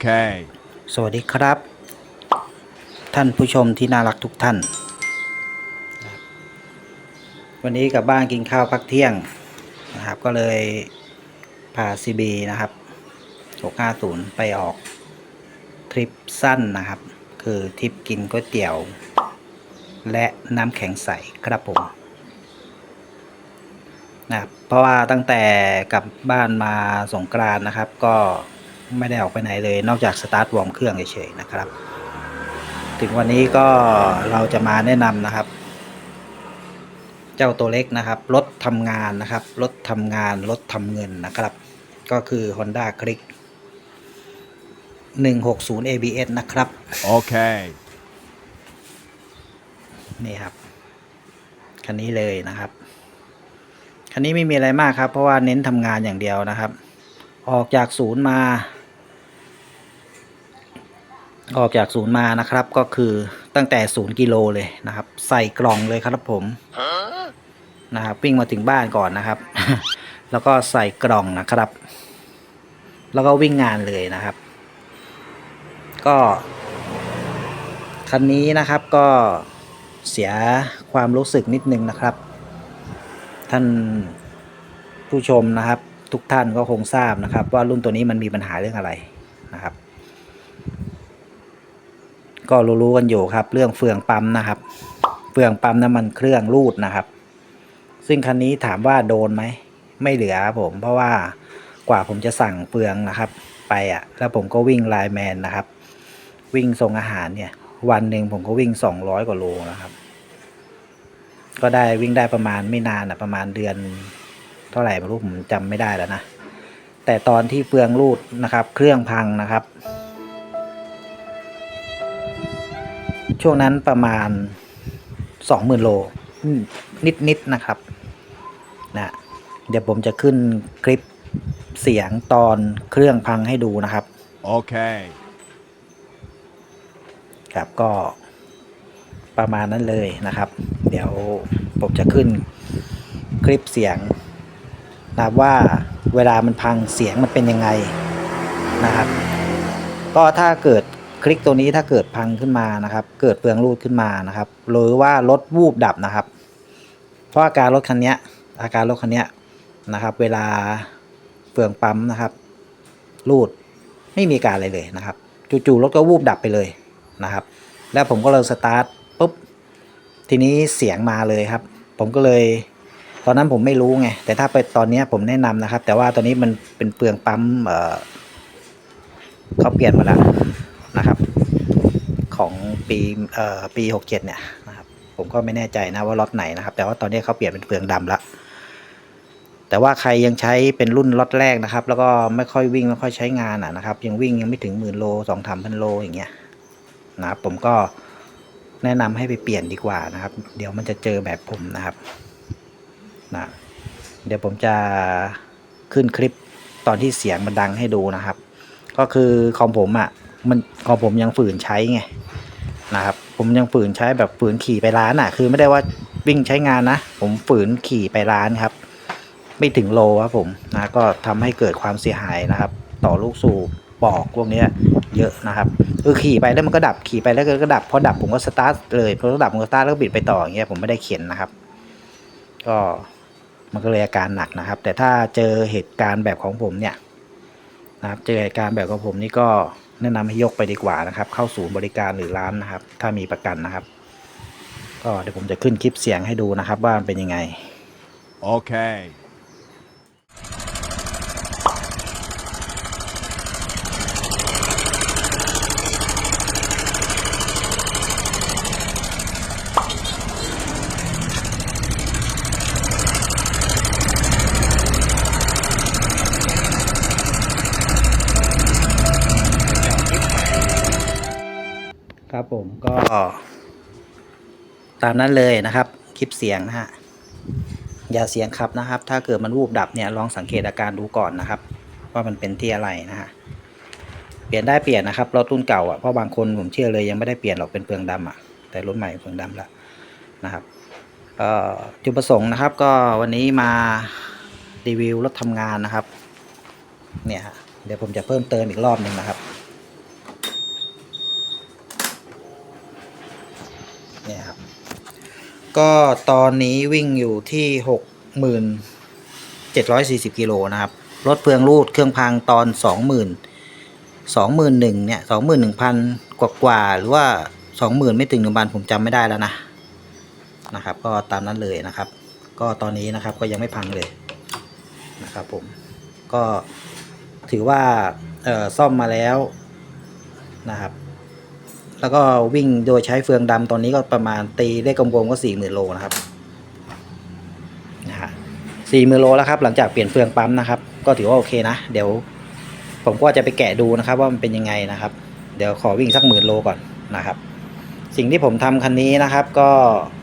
Okay. สวัสดีครับ ท่านผู้ชมที่น่ารักทุกท่าน วันนี้กลับบ้านกินข้าวพักเที่ยงนะครับ ก็เลยพาซีบีนะครับ 650 ไปออกทริปสั้นนะครับ คือทริปกินก๋วยเตี๋ยว และน้ำแข็งใสครับผมนะครับเพราะว่าตั้งแต่กลับบ้านมาสงกรานนะครับก็ ไม่ได้ออกไปไหนเลย นอกจากสตาร์ทวอร์มเครื่องเฉยๆนะครับ ถึงวันนี้ก็เราจะมาแนะนำนะครับ เจ้าตัวเล็กนะครับรถทำงานนะครับรถทำงานรถทำเงินนะครับ ก็คือ Honda Click 160 ABS นะครับ Okay. นี่ครับคันนี้เลยนะครับคันนี้ไม่มีอะไรมากครับ เพราะว่าเน้นทำงานอย่างเดียวนะครับ ออกจากศูนย์มา ออกจากศูนย์มานะครับ ก็คือตั้งแต่ศูนย์กิโลเลยนะครับ ใส่กล่องเลยครับผมนะครับ วิ่งมาถึงบ้านก่อนนะครับ แล้วก็ใส่กล่องนะครับ แล้วก็วิ่งงานเลยนะครับ ก็คันนี้นะครับก็เสียความรู้สึกนิดนึงนะครับ ท่านผู้ชมนะครับ ทุกท่านก็คงทราบนะครับ ว่ารุ่นตัวนี้มันมีปัญหาเรื่องอะไรนะครับ ก็รู้ๆกันอยู่ครับ เรื่องเฟืองปั๊มนะครับ เฟืองปั๊มน้ำมันเครื่องรูดนะครับ ซึ่งคันนี้ถามว่าโดนไหมไม่เหลือครับผม เพราะว่ากว่าผมจะสั่งเฟืองนะครับ ไปอะ แล้วผมก็วิ่งไลน์แมนนะครับ วิ่งส่งอาหารเนี่ย วันหนึ่งผมก็วิ่งสองร้อยกว่าโลนะครับ ก็ได้วิ่งได้ประมาณไม่นานอะประมาณเดือน เท่าไหร่ไม่รู้ผมจำไม่ได้แล้วนะแต่ตอนที่เฟืองรูดนะครับ เครื่องพังนะครับ ช่วงนั้นประมาณสองหมื่นโลนิดๆนนะครับนะเดี๋ยวผมจะขึ้นคลิปเสียงตอนเครื่องพังให้ดูนะครับ Okay. ครับก็ประมาณนั้นเลยนะครับ เดี๋ยวผมจะขึ้นคลิปเสียงนะครับว่าเวลามันพังเสียงมันเป็นยังไงนะครับ ก็ถ้าเกิด คลิกตัวนี้ถ้าเกิดพังขึ้นมานะครับ เกิดเปลืองรูดขึ้นมานะครับหรือว่ารถวูบดับนะครับ เพราะอาการรถคันนี้อาการรถคันนี้นะครับ เวลาเปลืองปั๊มนะครับ รูดไม่มีการอะไรเลยนะครับ จู่ๆรถก็วูบดับไปเลยนะครับ แล้วผมก็เลยสตาร์ทปุ๊บทีนี้เสียงมาเลยครับ ผมก็เลย ตอนนั้นผมไม่รู้ไงแต่ถ้าไปตอนนี้ผมแนะนำนะครับ แต่ว่าตอนนี้มันเป็นเปลืองปั๊มเเขาเปลี่ยนมาแล้ว นะครับ ของปีเอ่อปีหกเจ็ดเนี่ยนะครับ ผมก็ไม่แน่ใจนะว่าล็อตไหนนะครับ แต่ว่าตอนนี้เขาเปลี่ยนเป็นเปลืองดำละแต่ว่าใครยังใช้เป็นรุ่นล็อตแรกนะครับ แล้วก็ไม่ค่อยวิ่งไม่ค่อยใช้งานอะนะครับ ยังวิ่งยังไม่ถึงหมื่นโลสองสามพันโลอย่างเงี้ยนะผมก็แนะนำให้ไปเปลี่ยนดีกว่านะครับ เดี๋ยวมันจะเจอแบบผมนะครับนะเดี๋ยวผมจะขึ้นคลิปตอนที่เสียงมันดังให้ดูนะครับ ก็คือของผมอะ่ะ มันขอผมยังฝืนใช้ไงนะครับ ผมยังฝืนใช้แบบฝืนขี่ไปร้านอะ่ะ คือไม่ได้ว่าวิ่งใช้งานนะ ผมฝืนขี่ไปร้านครับ ไม่ถึงโลครับผมนะก็ทำให้เกิดความเสียหายนะครับ ต่อลูกสูบปอกพวกนี้เยอะนะครับคือขี่ไปแล้วมันก็ดับขี่ไปแล้วก็ดับพอดับผมก็สตาร์ทเลยพอดับผมก็สตาร์ทแล้วก็บิดไปต่ออย่างเงี้ยผมไม่ได้เขียนนะครับ ก็มันก็เลยอาการหนักนะครับ แต่ถ้าเจอเหตุการณ์แบบของผมเนี่ยนะครับ เจอเหตุการณ์แบบของผมนี่ก็ แนะนำให้ยกไปดีกว่านะครับ เข้าศูนย์บริการหรือร้านนะครับ ถ้ามีประกันนะครับ ก็เดี๋ยวผมจะขึ้นคลิปเสียงให้ดูนะครับว่ามันเป็นยังไง โอเค รับผมก็ ตามนั้นเลยนะครับ คลิปเสียงนะฮะอย่าเสียงครับนะครับ ถ้าเกิดมันวูบดับเนี่ยลองสังเกตอาการดูก่อนนะครับ ว่ามันเป็นที่อะไรนะฮะเปลี่ยนได้เปลี่ยนนะครับรถรุ่นเก่าอะเพราะบางคนผมเชื่อเลยยังไม่ได้เปลี่ยนหรอกเป็นเปลืองดำอะแต่รถใหม่เปลืองดำแล้วนะครับเอ่อจุดประสงค์นะครับ ก็วันนี้มารีวิวรถทำงานนะครับ เนี่ยฮะเดี๋ยวผมจะเพิ่มเติมอีกรอบหนึ่งนะครับ เนี่ยครับ ก็ตอนนี้วิ่งอยู่ที่หกหมื่นเจ็ดร้อยสี่สิบกิโลนะครับรถเฟืองรูดเครื่องพังตอนสองหมื่นสองหมื่นหนึ่งเนี่ยสองหมื่นหนึ่งพันกว่ากว่าหรือว่าสองหมื่นไม่ถึงหนึ่งพันผมจำไม่ได้แล้วนะนะครับ ก็ตามนั้นเลยนะครับ ก็ตอนนี้นะครับก็ยังไม่พังเลยนะครับผมก็ถือว่าซ่อมมาแล้วนะครับ แล้วก็วิ่งโดยใช้เฟืองดำตอนนี้ก็ประมาณตีได้กลมๆก็สี่หมื่นโลนะครับนะฮะสี่หมื่นโลแล้วครับหลังจากเปลี่ยนเฟืองปั๊มนะครับ ก็ถือว่าโอเคนะ เดี๋ยว ผมก็จะไปแกะดูนะครับ ว่ามันเป็นยังไงนะครับ เดี๋ยวขอวิ่งสักหมื่นโลก่อนนะครับ สิ่งที่ผมทำคันนี้นะครับ ก็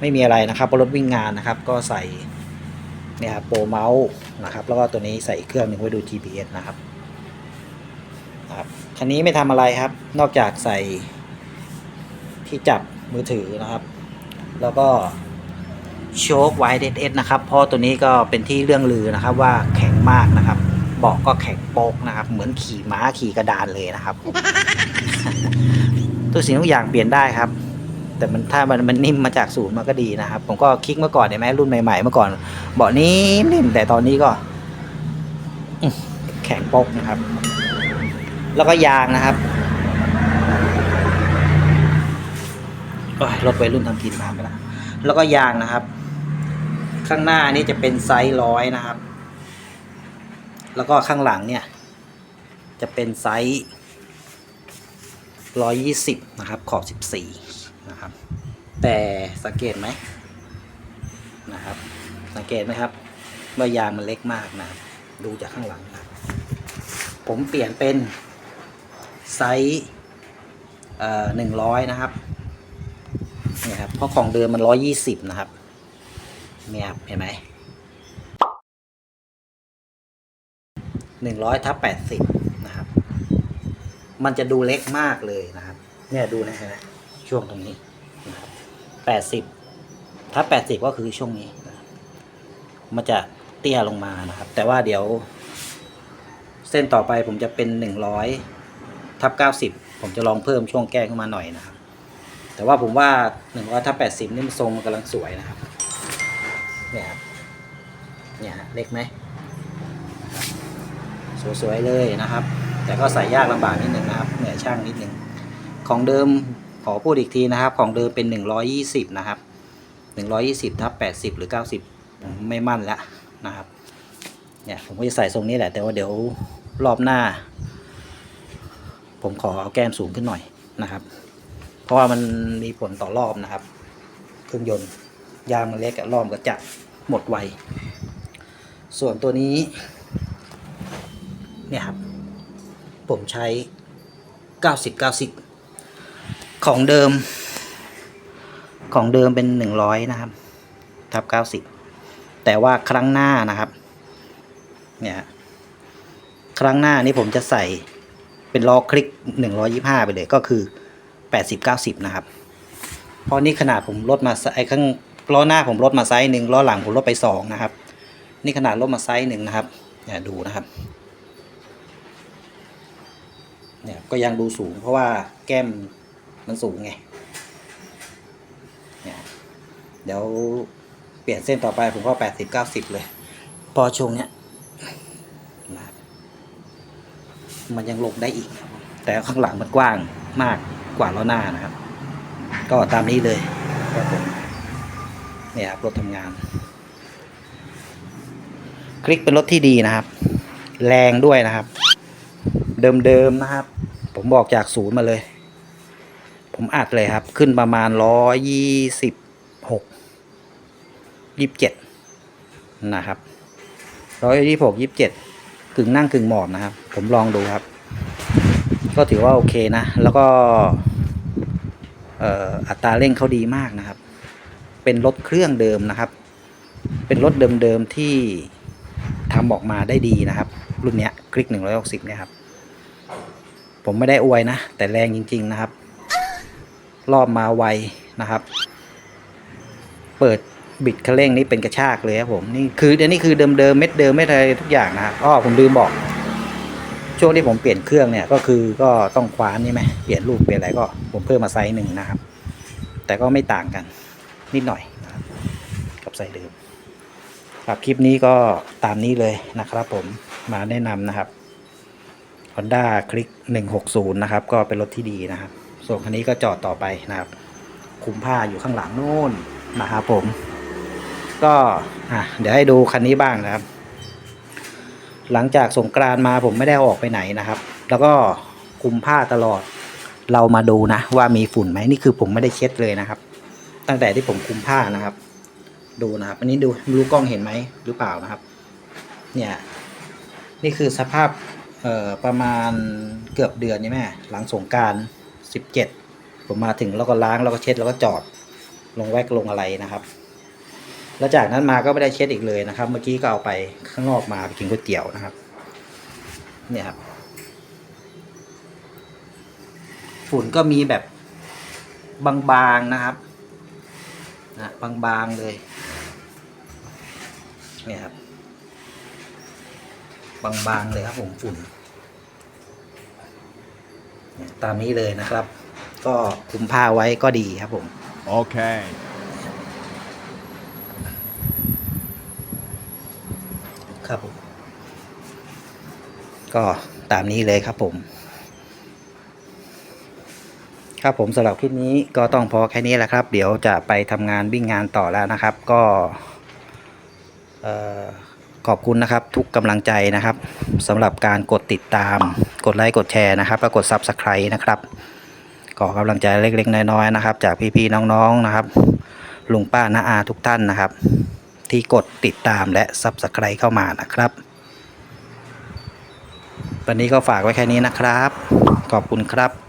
ไม่มีอะไรนะครับเพราะรถวิ่งงานนะครับ ก็ใส่เนี่ยครับโปรเมาส์นะครับ แล้วก็ตัวนี้ใส่เครื่องหนึ่งไว้ดู GPS นะครับนะครับคันนี้ไม่ทำอะไรครับ นอกจากใส่ ที่จับมือถือนะครับ แล้วก็โชคไวเดสนะครับเพราะตัวนี้ก็เป็นที่เรื่องลือนะครับว่าแข็งมากนะครับเบาะก็แข็งโป๊กนะครับ เหมือนขี่ม้าขี่กระดานเลยนะครับทุกสิ่งทุกอย่างเปลี่ยนได้ครับ แต่มันถ้ามันมันนิ่มมาจากศูนย์มันก็ดีนะครับ ผมก็คลิกเมื่อก่อนเห็นไหมรุ่นใหม่ๆเมื่อก่อนเบาะนี้นิ่มแต่ตอนนี้ก็แข็งโป๊กนะครับ แล้วก็ยางนะครับ โอ้ย รถวัยรุ่นทำกินมาไปแล้วแล้วก็ยางนะครับ ข้างหน้านี่จะเป็นไซส์ร้อยนะครับ แล้วก็ข้างหลังเนี่ย จะเป็นไซส์ร้อยยี่สิบนะครับ ขอบสิบสี่นะครับ แต่สังเกตไหมนะครับ สังเกตไหมครับ ว่ายางมันเล็กมากนะดูจากข้างหลังนะผมเปลี่ยนเป็นไซส์หนึ่งร้อยนะครับ ครับ เพราะของเดิมมันร้อยยี่สิบนะครับเนี่ยครับเห็นไหมหนึ่งร้อยทับแปดสิบนะครับ มันจะดูเล็กมากเลยนะครับ เนี่ยดูนะเห็นไหมช่วงตรงนี้แปดสิบทับแปดสิบก็คือช่วงนี้นะครับมันจะเตี้ยลงมานะครับ แต่ว่าเดี๋ยว เส้นต่อไปผมจะเป็นหนึ่งร้อยทับเก้าสิบผมจะลองเพิ่มช่วงแก้ขึ้นมาหน่อยนะครับ แต่ว่าผมว่าหนึ่งร้อยทับแปดสิบนี่มันทรงมันกำลังสวยนะครับ เนี่ยครับ เนี่ยฮะเล็กไหม สวยๆเลยนะครับ แต่ก็ใส่ยากลำบากนิดนึงนะครับ เหนื่อยช่างนิดนึง ของเดิมขอพูดอีกทีนะครับ ของเดิมเป็นหนึ่งร้อยยี่สิบนะครับหนึ่งร้อยยี่สิบทับแปดสิบหรือเก้าสิบผมไม่มั่นแล้วนะครับ เนี่ยผมก็จะใส่ทรงนี้แหละ แต่ว่าเดี๋ยวรอบหน้า ผมขอเอาแก้มสูงขึ้นหน่อยนะครับ เพราะว่ามันมีผลต่อรอบนะครับ เครื่องยนต์ยางมันเล็กอะรอบก็จะหมดไว ส่วนตัวนี้ เนี่ยครับ ผมใช้ 90 90 ของเดิม ของเดิมเป็น 100 นะครับ ทับ 90 แต่ว่าครั้งหน้านะครับ เนี่ยครั้งหน้านี่ผมจะใส่เป็นล้อคลิก 125 ไปเลยก็คือ 80 90 นะครับ เพราะนี่ขนาดผมลดมาไอ้ข้างล้อหน้าผมลดมาไซส์หนึ่งล้อหลังผมลดไปสองนะครับ นี่ขนาดลดมาไซส์หนึ่งนะครับเนี่ยดูนะครับเนี่ยก็ยังดูสูงเพราะว่าแก้มมันสูงไงเนี่ยเดี๋ยวเปลี่ยนเส้นต่อไปผมก็ 80 90 เลย พอช่วงเนี้ยมันยังลงได้อีก แต่ข้างหลังมันกว้างมาก กว่าล้อหน้านะครับ ก็ตามนี้เลยครับผมเนี่ยครับรถทำงาน คลิกเป็นรถที่ดีนะครับ แรงด้วยนะครับ เดิมๆนะครับ ผมบอกจากศูนย์มาเลย ผมอัดเลยครับ ขึ้นประมาณร้อยยี่สิบหกยี่สิบเจ็ดนะครับร้อยยี่สิบหกยี่สิบเจ็ดกึ่งนั่งกึ่งหมอบนะครับ ผมลองดูครับ ก็ถือว่าโอเคนะ แล้วก็อัตราเร่งเขาดีมากนะครับ เป็นรถเครื่องเดิมนะครับ เป็นรถเดิมๆที่ทำออกมาได้ดีนะครับ รุ่นเนี้ยคลิก 160 เนี่ยครับ ผมไม่ได้อวยนะ แต่แรงจริง ๆนะครับ รอบมาไวนะครับ เปิดบิดคันเร่งนี่เป็นกระชากเลยครับผม นี่คืออันนี้คือเดิมๆเม็ดเดิมไม่อะไรทุกอย่างนะครับอ้อผมลืมบอก ช่วงที่ผมเปลี่ยนเครื่องเนี่ยก็คือก็ต้องคว้านนี่ไหมเปลี่ยนลูกเปลี่ยนอะไรก็ผมเพิ่มมาไซส์หนึ่งนะครับ แต่ก็ไม่ต่างกันนิดหน่อยนะครับกับไซส์เดิมครับคลิปนี้ก็ตามนี้เลยนะครับผมมาแนะนำนะครับ Honda Click 160 นะครับ ก็เป็นรถที่ดีนะครับ ส่วนคันนี้ก็จอดต่อไปนะครับ คุมผ้าอยู่ข้างหลังนู่นนะครับผม ก็อะเดี๋ยวให้ดูคันนี้บ้างนะครับ หลังจากสงกรานมาผมไม่ได้ออกไปไหนนะครับ แล้วก็คุมผ้าตลอด เรามาดูนะ ว่ามีฝุ่นไหมนี่คือผมไม่ได้เช็ดเลยนะครับ ตั้งแต่ที่ผมคุมผ้านะครับ ดูนะครับ อันนี้ดูรู้กล้องเห็นไหมหรือเปล่านะครับ เนี่ย นี่คือสภาพเอ่อประมาณเกือบเดือนนี่แม่หลังสงกรารสิบเจ็ดผมมาถึงแล้วก็ล้างแล้วก็เช็ดแล้วก็จอด ลงแวกลงอะไรนะครับ แล้วจากนั้นมาก็ไม่ได้เช็ดอีกเลยนะครับ เมื่อกี้ก็เอาไปข้างนอกมาไปกินก๋วยเตี๋ยวนะครับ เนี่ยครับฝุ่นก็มีแบบบางๆนะครับนะบางๆเลย เนี่ยครับ บางๆเลยครับผมฝุ่นตามนี้เลยนะครับ ก็คลุมผ้าไว้ก็ดีครับผม Okay. ค รับผมก็ตามนี้เลยครับผม ครับผมสำหรับคลิปนี้ก็ต้องพอแค่นี้แหละครับ เดี๋ยวจะไปทำงานวิ่งงานต่อแล้วนะครับ ก็ขอบคุณนะครับทุกกำลังใจนะครับสำหรับการกดติดตาม กดไลค์กดแชร์นะครับ แล้วกด Subscribe นะครับขอกำลังใจเล็กๆน้อยๆนะครับ จากพี่ๆน้องๆนะครับ ลุงป้าน้าอาทุกท่านนะครับ ที่กดติดตามและ Subscribe เข้ามานะครับ วันนี้ก็ฝากไว้แค่นี้นะครับ ขอบคุณครับ